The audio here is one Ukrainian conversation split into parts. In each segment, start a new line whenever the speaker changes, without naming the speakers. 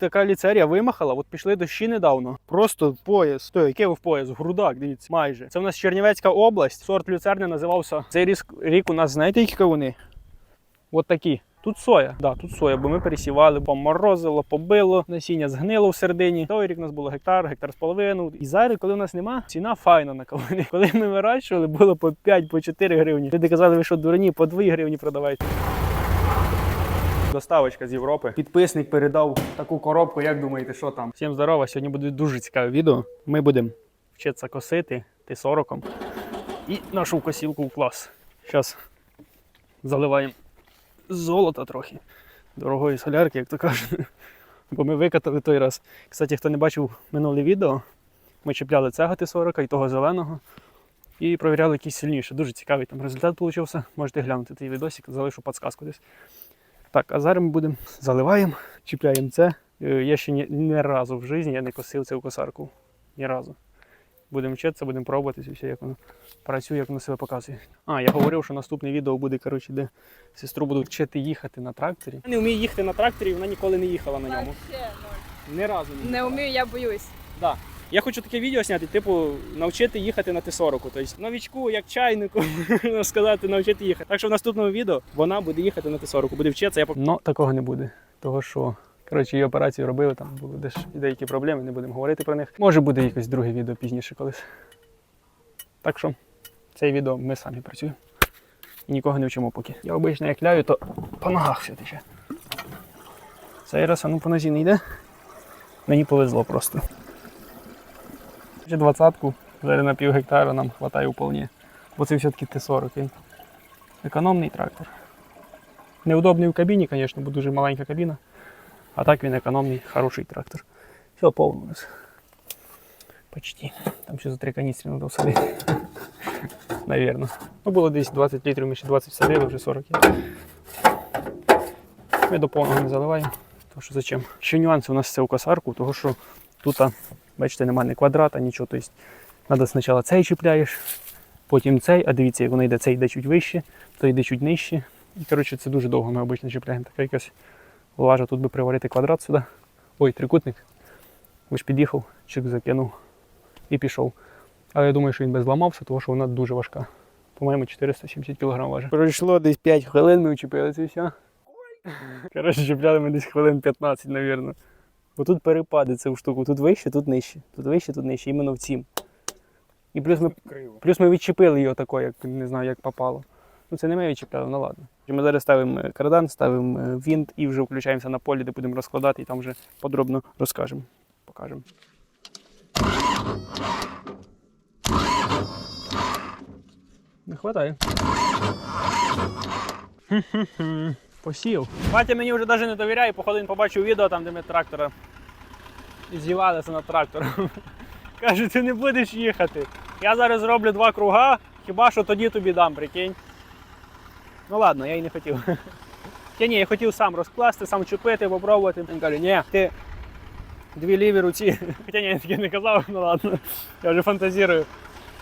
Така ліцерія вимахала, от пішли дощі недавно. Просто пояс. То який ви пояс? Грудак, дивіться, майже. Це в нас Чернівецька область. Сорт люцерни називався. Цей рік, рік у нас, знаєте, які кавуни? От такі. Тут соя, да, тут соя, бо ми пересівали, поморозило, побило, насіння згнило в середині. Той рік у нас було гектар, гектар з половиною. І зараз, коли у нас нема, ціна файна на кавуни. Коли ми вирощували, було по 5, по 4 гривні. Люди казали, ви що дурні, по 2 гривні продавайте. Доставочка з Європи. Підписник передав таку коробку. Як думаєте, що там? Всім здорово. Сьогодні буде дуже цікаве відео. Ми будемо вчитися косити Т-40 і нашу косілку в клас. Зараз заливаємо золота трохи. Дорогої солярки, як то кажуть. Бо ми викатали той раз. Кстати, хто не бачив минуле відео, ми чіпляли цього Т-40 і того зеленого. І провіряли якийсь сильніше. Дуже цікавий там результат вийшов. Можете глянути той відосик, залишу підсказку десь. Так, а зараз ми будемо заливаємо, чіпляємо це. Е, Я ще ні, ні разу в житті я не косив цю косарку. Ні разу. Будемо вчитися, будемо пробувати це все, як воно працює, як воно себе показує. А, я говорив, що наступне відео буде, коротше, де сестру буду вчити їхати на тракторі. Я не вмію їхати на тракторі, вона ніколи не їхала на ньому. Ні разу не
Не вмію, я боюсь.
Да. Я хочу таке відео зняти, типу, навчити їхати на Т-40. Тобто новічку, як чайнику, сказати, навчити їхати. Так що в наступному відео вона буде їхати на Т-40, буде вчитися. Я... пок- Ну, такого не буде. Того що, коротше, її операцію робили, там були десь деякі проблеми, не будемо говорити про них. Може буде якесь друге відео пізніше колись. Так що, це відео ми самі працюємо. І нікого не вчимо поки. Я обично як ляю, то по ногах все тече. Цей раз, а ну по нозі не йде. Мені повезло просто. Ще двадцятку, зараз на пів гектара нам вистачає вполне. Бо це все-таки Т-40. Економний трактор. Неудобний в кабіні, звісно, бо дуже маленька кабіна. А так він економний, хороший трактор. Все повно у нас. Почти. Там ще за три каністри треба всадити. Навірно. Ну було десь 20 літрів, ми ще 20 всадили, вже 40 є. Ми до повного не заливаємо. Тому що зачем? Ще нюанси у нас це у косарку, того що тут, бачите, немає ні квадрата, нічого. Тобто, треба спочатку цей чіпляєш, потім цей, а дивіться, як воно йде, цей йде чуть вище, той йде чуть нижче. І коротше, це дуже довго ми обично чіпляємо. Така якась лажа тут би приварити квадрат сюди. Ой, трикутник. Лиш під'їхав, чик закинув і пішов. Але я думаю, що він би зламався, тому що вона дуже важка. По-моєму, 470 кг важить. Пройшло десь 5 хвилин, ми вчепили це все. Коротше, чіпляли ми десь хвилин 15, мабуть. Бо тут перепади цю штуку. Тут вище, тут нижче. Тут вище, тут нижче, іменно в цім. І плюс ми, плюс ми відчепили його тако, як не знаю, як попало. Ну це не ми відчіпляли, ну ладно. Ми зараз ставимо е, кардан, ставимо е, вінт і вже включаємося на полі, де будемо розкладати, і там вже подробно розкажемо. Покажемо. Не хватає. Посів. Батя мені вже навіть не довіряє, походу він побачив відео там, де ми трактора зівалися над трактором. Каже, ти не будеш їхати. Я зараз зроблю два круга, хіба що тоді тобі дам, прикинь. Ну ладно, я й не хотів. Я ні, я хотів сам розкласти, сам чупити, попробувати. Він каже, ні, ти дві ліві руці. Хоча ні, я таке не казав, ну ладно, я вже фантазірую.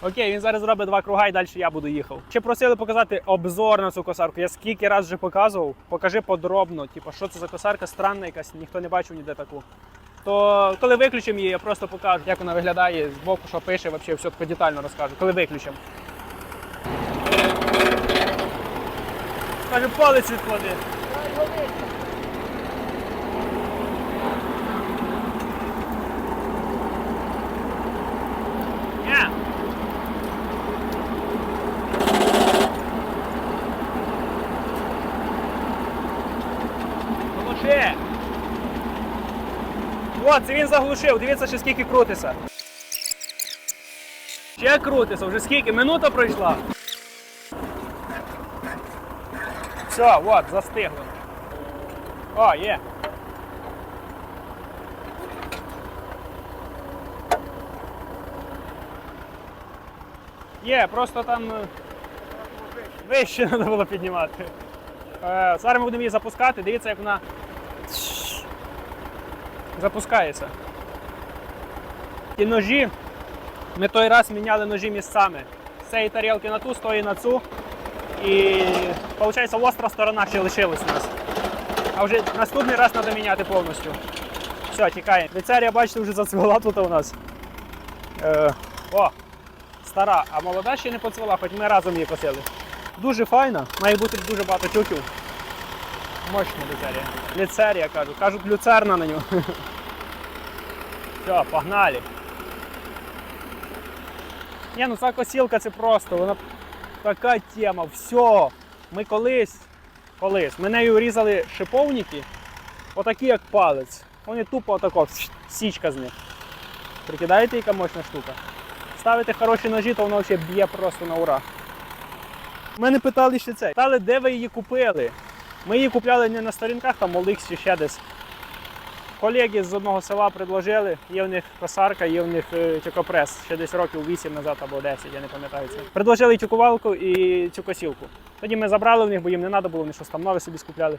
Окей, він зараз зробить два круга і далі я буду їхав. Ще просили показати обзор на цю косарку. Я скільки раз вже показував. Покажи подробно, типу, що це за косарка, странна якась, ніхто не бачив ніде таку. То коли виключимо її, я просто покажу, як вона виглядає з боку, що пише, взагалі все таке детально розкажу. Коли виключимо. Каже, палець відклади. Ні. Глуши. От, це він заглушив, дивіться, ще скільки крутиться. Ще крутиться, вже скільки? Минута пройшла. Все, от, застигло. О, є. Є, просто там е, вище треба було піднімати. Е, Зараз ми будемо її запускати, дивіться, як вона запускається. Ті ножі. Ми той раз міняли ножі місцями. З цієї тарілки на ту, з тої на цю. І виходить, остра сторона ще лишилась у нас. А вже наступний раз треба міняти повністю. Все, тікає. Лицарія, бачите, вже зацвела тут у нас. Е, о, стара, а молода ще не поцвела, хоч ми разом її косили. Дуже файна, має бути дуже багато тюків. Мощна лицарія. Лицарія кажуть. Кажуть, люцерна на нього. Все, погнали. Ні, ну ця косілка це просто, вона така тема. Все. Ми колись, колись, ми нею різали шиповники, отакі як палець. Вони тупо отако, січка з них. Прикидаєте, яка мощна штука? Ставите хороші ножі, то воно взагалі б'є просто на ура. Мене питали ще це. Питали, де ви її купили. Ми її купляли не на сторінках, там OLX чи ще десь. Колеги з одного села предложили, є в них косарка, є в них е, тюкопрес, ще десь років 8 назад або 10, я не пам'ятаю це. Предложили тюкувалку і цю косілку. Тоді ми забрали в них, бо їм не треба було, вони щось там нове собі скупляли.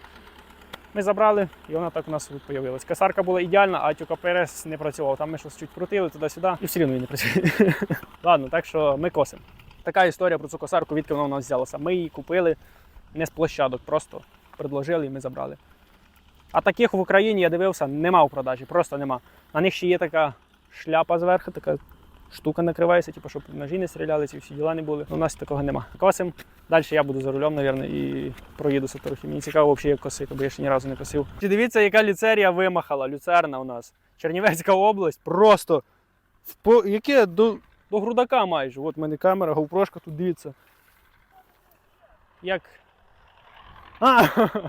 Ми забрали, і вона так у нас тут з'явилась. Косарка була ідеальна, а тюкопрес не працював. Там ми щось чуть крутили туди-сюди, і все одно він не працює. Ладно, так що ми косимо. Така історія про цю косарку, відки вона у нас взялася. Ми її купили не з площадок, просто предложили і ми забрали. А таких в Україні я дивився, нема в продажі, просто нема. На них ще є така шляпа зверху, така штука накривається, типу, щоб ножі не стріляли, ці всі діла не були. У нас такого нема. Косим. Далі я буду за рулем, мабуть, і проїдуся трохи. Мені цікаво, взагалі, як косити, бо я ще ні разу не косив. Чи дивіться, яка люцерія вимахала, люцерна у нас. Чернівецька область просто в яке до, до грудака майже. От в мене камера, гоупрошка тут дивіться. Як. А!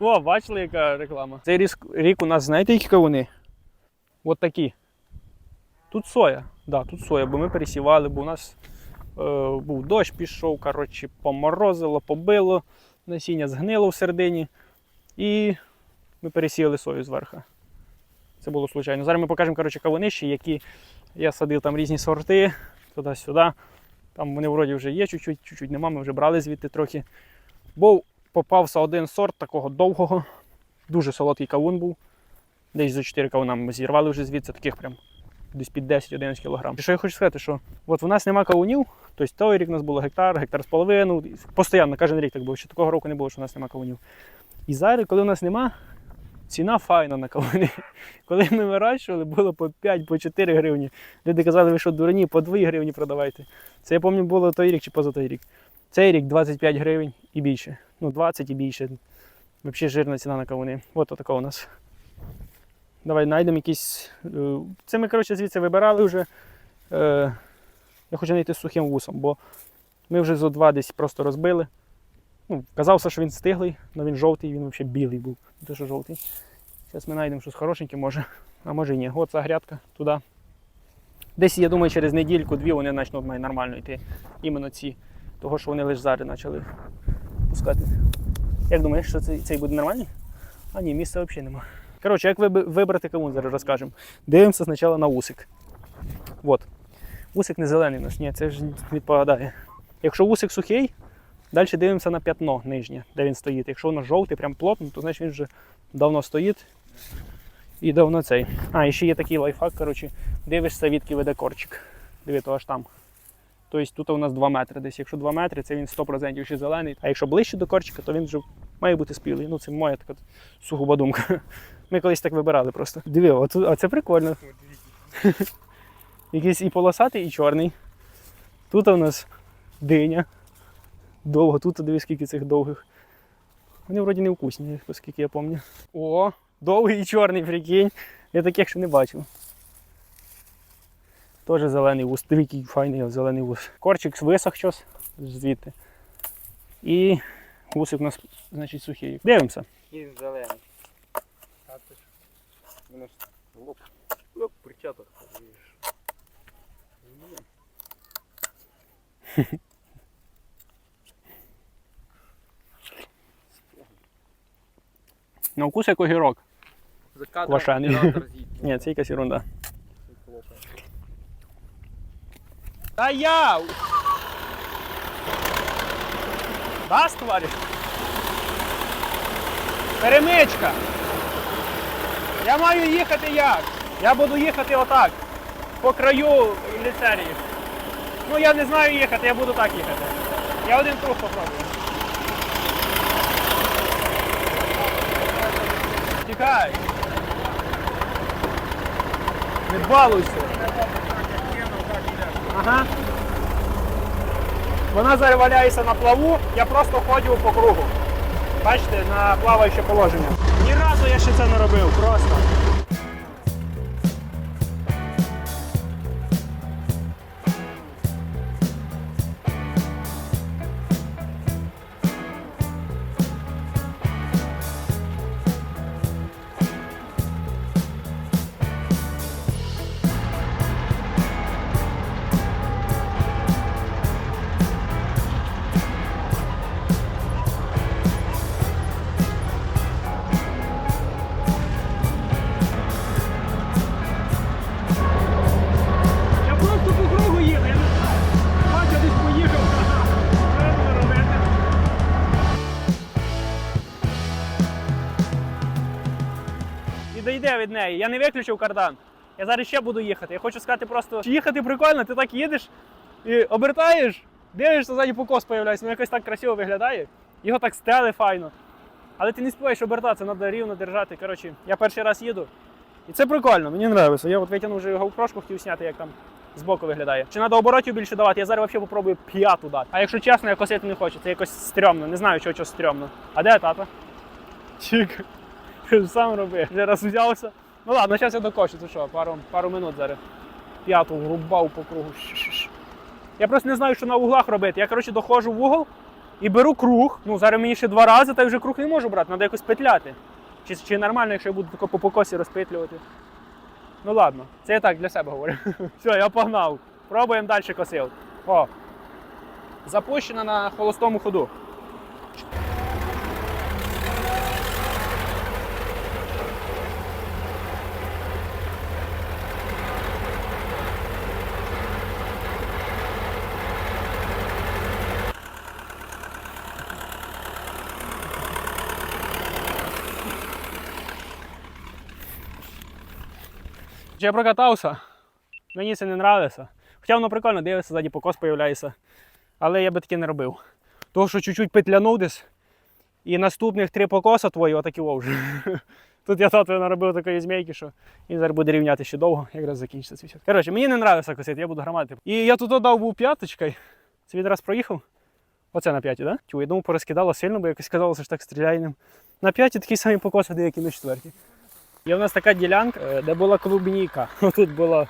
О, бачили, яка реклама. Цей рік, рік у нас, знаєте, які кавуни? От такі. Тут соя. Да, тут соя, бо ми пересівали, бо у нас е, був дощ, пішов, коротше, поморозило, побило, насіння згнило в середині. І ми пересіяли сою зверху. Це було случайно. Зараз ми покажемо коротше, кавунищі, які я садив там різні сорти, туди-сюди. Там вони вроді вже є, чуть-чуть, чуть-чуть нема, ми вже брали звідти трохи. Був попався один сорт такого довгого, дуже солодкий кавун був. Десь за 4 кавуна ми зірвали вже звідси, таких прям десь під 10-11 кг. І що я хочу сказати, що от в нас нема кавунів, тобто той рік у нас було гектар, гектар з половиною. Постійно, кожен рік так було, що такого року не було, що у нас нема кавунів. І зараз, коли у нас нема, ціна файна на кавуни. Коли ми вирощували, було по 5 по 4 гривні. Люди казали, ви що дурні, по 2 гривні продавайте. Це я пам'ятаю, було той рік чи поза той рік. Цей рік 25 гривень і більше. Ну, 20 і більше. Взагалі жирна ціна на кавуни. От така у нас. Давай знайдемо якісь. е, Це ми, коротше, звідси вибирали вже. Е, Я хочу знайти сухим вусом, бо ми вже зо два десь просто розбили. Ну, казався, що він стиглий, але він жовтий, він взагалі білий був. Що жовтий. Зараз ми знайдемо щось хорошеньке, може. А може і ні. От ця грядка туди. Десь, я думаю, через недільку-дві вони почнуть мають нормально йти. Іменно ці. Того, що вони лише зараз почали пускати. Як думаєш, що цей, цей буде нормальний? А ні, місця взагалі нема. Коротше, як вибрати кавун, зараз розкажемо. Дивимося спочатку на усик. От. Усик не зелений ні, це ж відповідає. Якщо усик сухий, далі дивимося на п'ятно нижнє, де він стоїть. Якщо воно жовтий, прям плотно, то значить він вже давно стоїть. І давно цей. А, і ще є такий лайфхак, коротше, дивишся, відки веде корчик. Диви, то аж там. Тобто тут у нас 2 метри десь. Якщо 2 метри, це він 100% ще зелений. А якщо ближче до корчика, то він вже має бути спілий. Ну, це моя така сугуба думка. Ми колись так вибирали просто. Диви, оце, оце прикольно. Якийсь і полосатий, і чорний. Тут у нас диня. Довго, тут дивись, скільки цих довгих. Вони вроді не вкусні, оскільки я пам'ятаю. О, довгий і чорний, прикинь. Я таких ще не бачив. Теж зелений вус. Диви, який файний зелений вус. Корчик висох щось звідти. І вусик у нас, значить, сухий. Дивимося.
Він зелений. А ти ж. Воно ж лоп. Лоп, перчаток.
На вкус як огірок.
За кадром
Квашений.
оператор з'їсть.
Ні, це якась ерунда. Та я! Даст, товариш? Перемичка! Я маю їхати як? Я буду їхати отак. По краю ліцерії. Ну я не знаю їхати, я буду так їхати. Я один круг попробую. Чекай! Не балуйся! Ага. Вона зараз валяється на плаву, я просто ходжу по кругу. Бачите, на плаваюче положення. Ні разу я ще це не робив, просто. Від неї. Я не виключив кардан. Я зараз ще буду їхати. Я хочу сказати просто, їхати прикольно, ти так їдеш і обертаєш, дивишся, ззаді покос появляється, ну якось так красиво виглядає. Його так стели файно. Але ти не співаєш обертатися, треба рівно держати. Коротше, я перший раз їду. І це прикольно, мені подобається. Я от витягнув вже GoPro, хотів зняти, як там збоку виглядає. Чи треба оборотів більше давати? Я зараз взагалі попробую п'яту дати. А якщо чесно, я косити не хочу, це якось стрьомно. Не знаю, чого чого стрьомно. А де тата? Чик. Сам роби. Вже раз взявся. Ну ладно, зараз я докочу, це що, пару, пару минут зараз. П'яту врубав по кругу. Ш-ш-ш. Я просто не знаю, що на углах робити. Я, коротше, доходжу в угол і беру круг. Ну, зараз мені ще два рази, та вже круг не можу брати, треба якось петляти. Чи, чи нормально, якщо я буду тако по покосі розпитлювати? Ну ладно, це я так для себе говорю. Все, я погнав. Пробуємо далі косил. О. Запущена на холостому ходу. Я прокатався, мені це не нравиться. Хоча воно прикольно дивиться, ззаді покос появляється. Але я би таке не робив. Того, що чуть-чуть петлянув десь, і наступних три покоса твої отакі вже. Тут я татові наробив такої змійки, що він зараз буде рівняти ще довго, якраз закінчиться цей світ. Коротше, мені не нравиться косити, я буду громадити. І я тут дав був п'яточкою. Це він раз проїхав. Оце на п'яті? Да? Тю, я думав, порозкидало сильно, бо якось казалося, що так стріляє. На п'яті такі самі покоси, де як і на четвертій. Є в нас така ділянка, е, де була клубніка. Тут була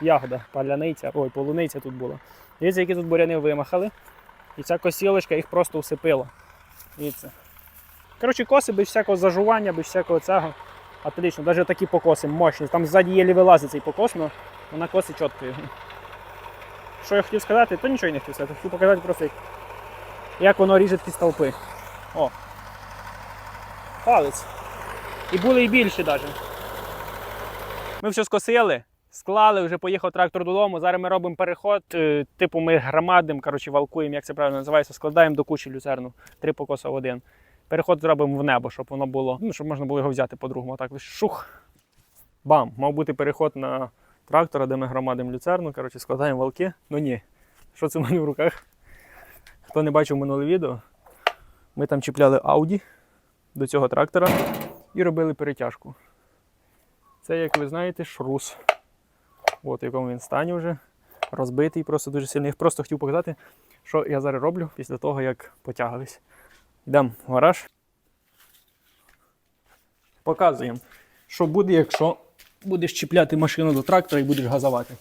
ягода, паляниця, ой, полуниця тут була. Дивіться, які тут буряни вимахали. І ця косілочка їх просто усипила. Дивіться. Коротше, коси без всякого зажування, без всякого цього. Отлично, навіть такі покоси мощні. Там ззаді єлі вилазить цей покос, але вона коси чітко його. Що я хотів сказати, то нічого не хотів сказати. Хотів показати просто, як воно ріже ті стовпи. О. Палець. І були і більші навіть. Ми все скосили, склали, вже поїхав трактор додому. Зараз ми робимо переход. е, Типу ми громадимо, коротше, валкуємо, як це правильно називається, складаємо до кучі люцерну. Три покоса в один. Переход зробимо в небо, щоб воно було, ну, щоб можна було його взяти по-другому. Так, шух. Бам! Мав бути переход на трактора, де ми громадимо люцерну. Коротше, складаємо валки. Ну ні. Що це в мене в руках? Хто не бачив минуле відео, ми там чіпляли Audi до цього трактора і робили перетяжку. Це, як ви знаєте, шрус. От в якому він стані вже. Розбитий, просто дуже сильний. Я просто хотів показати, що я зараз роблю після того, як потягались. Йдемо в гараж. Показуємо, що буде, якщо будеш чіпляти машину до трактора і будеш газувати.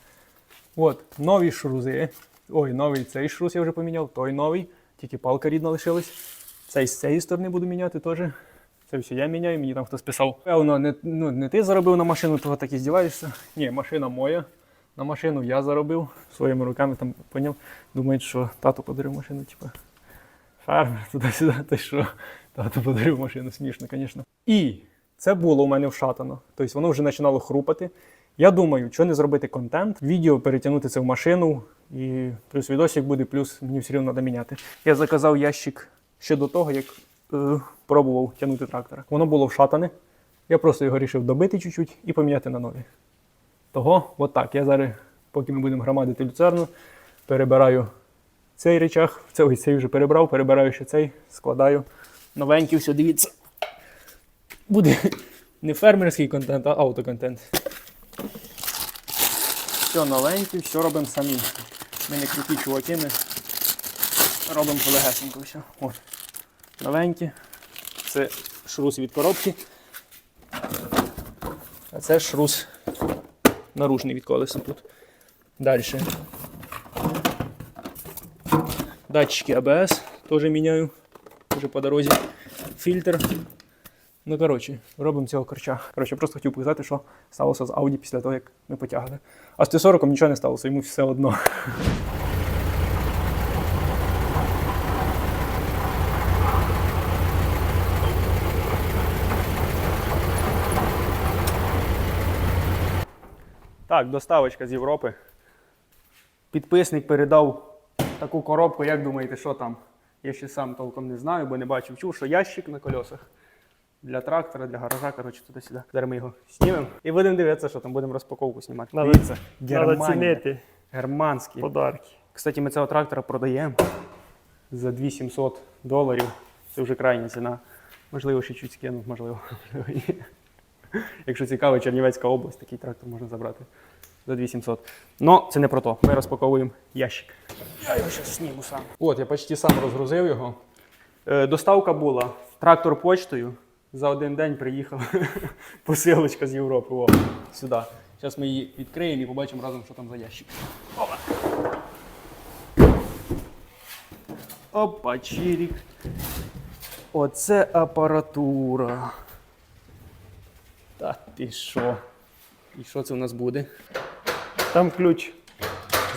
От, нові шрузи. Ой, новий цей шрус я вже поміняв, той новий, тільки палка рідна лишилась. Цей з цієї сторони буду міняти теж. Це все я міняю, мені там хтось писав. Певно, не, ну, не ти заробив на машину, того так і здіваєшся. Ні, машина моя. На машину я заробив своїми руками там поняв. Думають, що тато подарив машину, типу. Фермер туди-сюди, ти що? Тато подарив машину, смішно, звісно. І це було у мене вшатано. Тобто воно вже починало хрупати. Я думаю, що не зробити контент, відео перетягнути це в машину, і плюс відосик буде, плюс мені все одно треба міняти. Я заказав ящик ще до того, як е, пробував тягнути трактора. Воно було вшатане. Я просто його вирішив добити чуть-чуть і поміняти на нові. Того, от так. Я зараз, поки ми будемо громадити люцерну, перебираю цей речах, це, ось цей вже перебрав, перебираю ще цей, складаю. Новенький, все, дивіться. Буде не фермерський контент, а автоконтент. Все новеньке, все робимо самі. Ми не круті чуваки, ми робимо полегесенько все. От. Новеньке. Це шрус від коробки. А це шрус наружний від колеса тут. Далі. Датчики АБС теж міняю. Вже по дорозі. Фільтр. Ну, коротше, робимо цього корча. Коротше, просто хотів показати, що сталося з Audi після того, як ми потягли. А з Т-40 нічого не сталося, йому все одно. Так, доставочка з Європи. Підписник передав таку коробку, як думаєте, що там? Я ще сам толком не знаю, бо не бачив. Чув, що ящик на колесах для трактора, для гаража, коротше, туди-сюди. Зараз ми його знімемо і будемо дивитися, що там будемо розпаковку знімати.
Надо-
Дивіться,
Треба
Германія.
цінити
Германський.
подарки.
Кстати, ми цього трактора продаємо за 2700 доларів. Це вже крайня ціна. Можливо, ще чуть скину, можливо. можливо, ні. Якщо цікаво, Чернівецька область, такий трактор можна забрати за 2700. Но це не про то. Ми розпаковуємо ящик. Я його зараз зніму сам. От, я почти сам розгрузив його. Е, доставка була трактор почтою. За один день приїхав посилочка з Європи. О, сюди. Зараз ми її відкриємо і побачимо разом, що там за ящик. Опа. Опа, чирік. Оце апаратура. Ти що? І що це у нас буде?
Там ключ.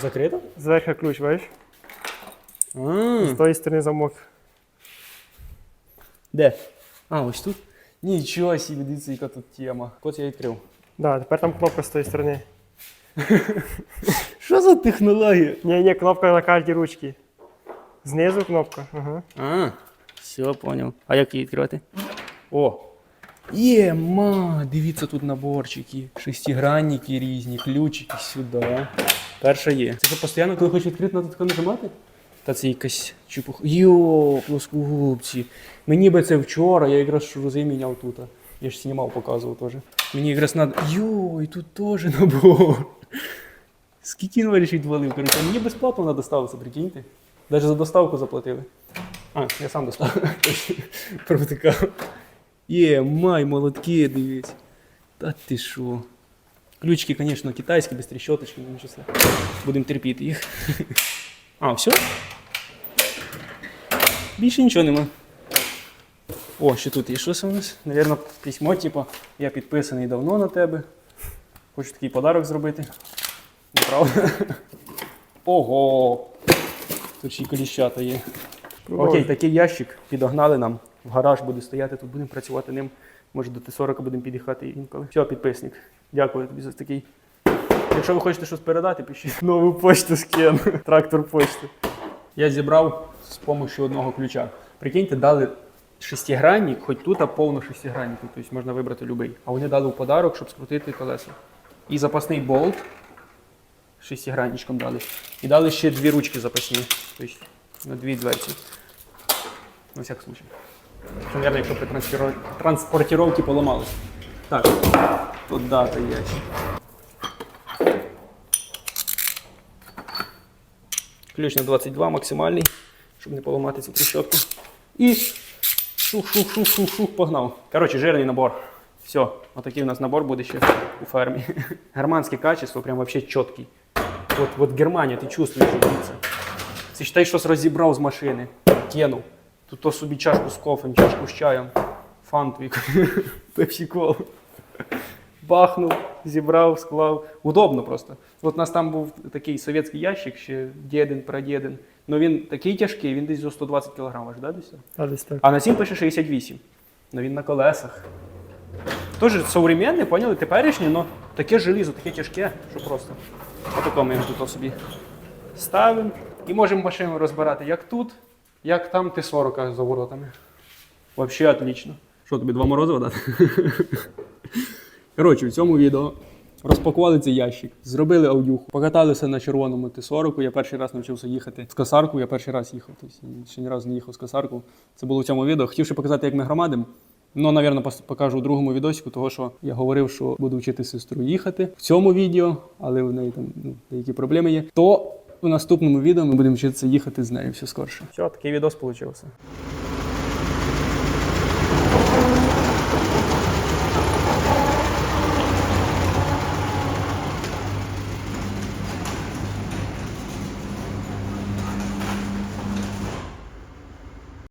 Закрито?
Зверху ключ, бачиш?
А,
З тої сторони замок.
де? А, ось тут. Нічого собі, дивіться, яка тут тема. Кот я відкрив.
Да, тепер там кнопка з тої сторони.
Що за технологія?
Ні, ні, кнопка на кожній ручці. Знизу кнопка. Ага.
А, все, понял. А як її відкривати? О! Є, ма, дивіться тут наборчики, шестигранники різні, ключики сюди. Перша є. Це що постійно, коли хочеш відкрити, треба тако нажимати? Та це якась чепуха. Йо, плоскогубці. Мені би це вчора, я якраз шурузи міняв тут. Я ж знімав, показував теж. Мені якраз надо. Йо, і тут теж набор. Скільки вирішить відвалив? Короче, мені безплатно на доставку, прикиньте. Навіть за доставку заплатили. А, я сам достав. Провтикав. Є, май, молотки, дивись. Та ти що? Ключики, звісно, китайські, без тріщоточки, нічого. Будемо терпіти їх. А, все? Більше нічого нема. О, ще тут є щось у нас. Навірно, письмо, типу, я підписаний давно на тебе. Хочу такий подарок зробити. Неправда? Ого! Тут ще й коліщата є. Окей, такий ящик підогнали нам. В гараж буде стояти, тут будемо працювати ним. Може до Т-40 будемо під'їхати інколи. Все, підписник. Дякую тобі за такий. Якщо ви хочете щось передати, пишіть нову почту скину. Трактор почти. Я зібрав з допомогою одного ключа. Прикиньте, дали шестигранник, хоч тут а повно шестигранників, тобто можна вибрати будь-який. А вони дали в подарок, щоб скрутити колеса. І запасний болт шестигранничком дали. І дали ще дві ручки запасні. Тобто на дві дверці. На всяк случай. Що, наверное, якщо при транспортировці поламалось. Так, тут дата є. Ключ на 22 максимальний, щоб не поламати цю тріщотку. І шух-шух-шух-шух-шух, погнав. Коротше, жирний набор. Все, отакий у нас набор буде ще у фермі. Германське качество, прям вообще чіткий. От, от Германія, ти чувствуєш, дивіться. Це считай, щось розібрав з машини, кинув. Тут то собі чашку з кофем, чашку з чаєм, фантвік, пепсі-колу. Бахнув, зібрав, склав. Удобно просто. От у нас там був такий совєтський ящик, ще дєдин, прадєдин. Ну він такий тяжкий, він десь за 120 кг аж, да, десь?
А десь так.
А на цім пише 68. Ну він на колесах. Тоже современне, поняли, теперішнє, але таке желізо, таке тяжке, що просто. Отако ми його тут собі ставимо. І можемо машину розбирати як тут, як там Т-40 за воротами. Взагалі отлично. Що, тобі два морозива дати? Коротше, в цьому відео розпакували цей ящик, зробили аудюху, покаталися на червоному Т-40. Я перший раз навчився їхати з косарку, я перший раз їхав. Тобто ще ні разу не їхав з косарку. Це було в цьому відео. Хотів ще показати, як ми громадимо. Ну, напевно, покажу у другому відосику, того що я говорив, що буду вчити сестру їхати в цьому відео, але в неї там ну, деякі проблеми є. То в наступному відео ми будемо вчитися їхати з нею все скорше. Все, такий відос вийшов.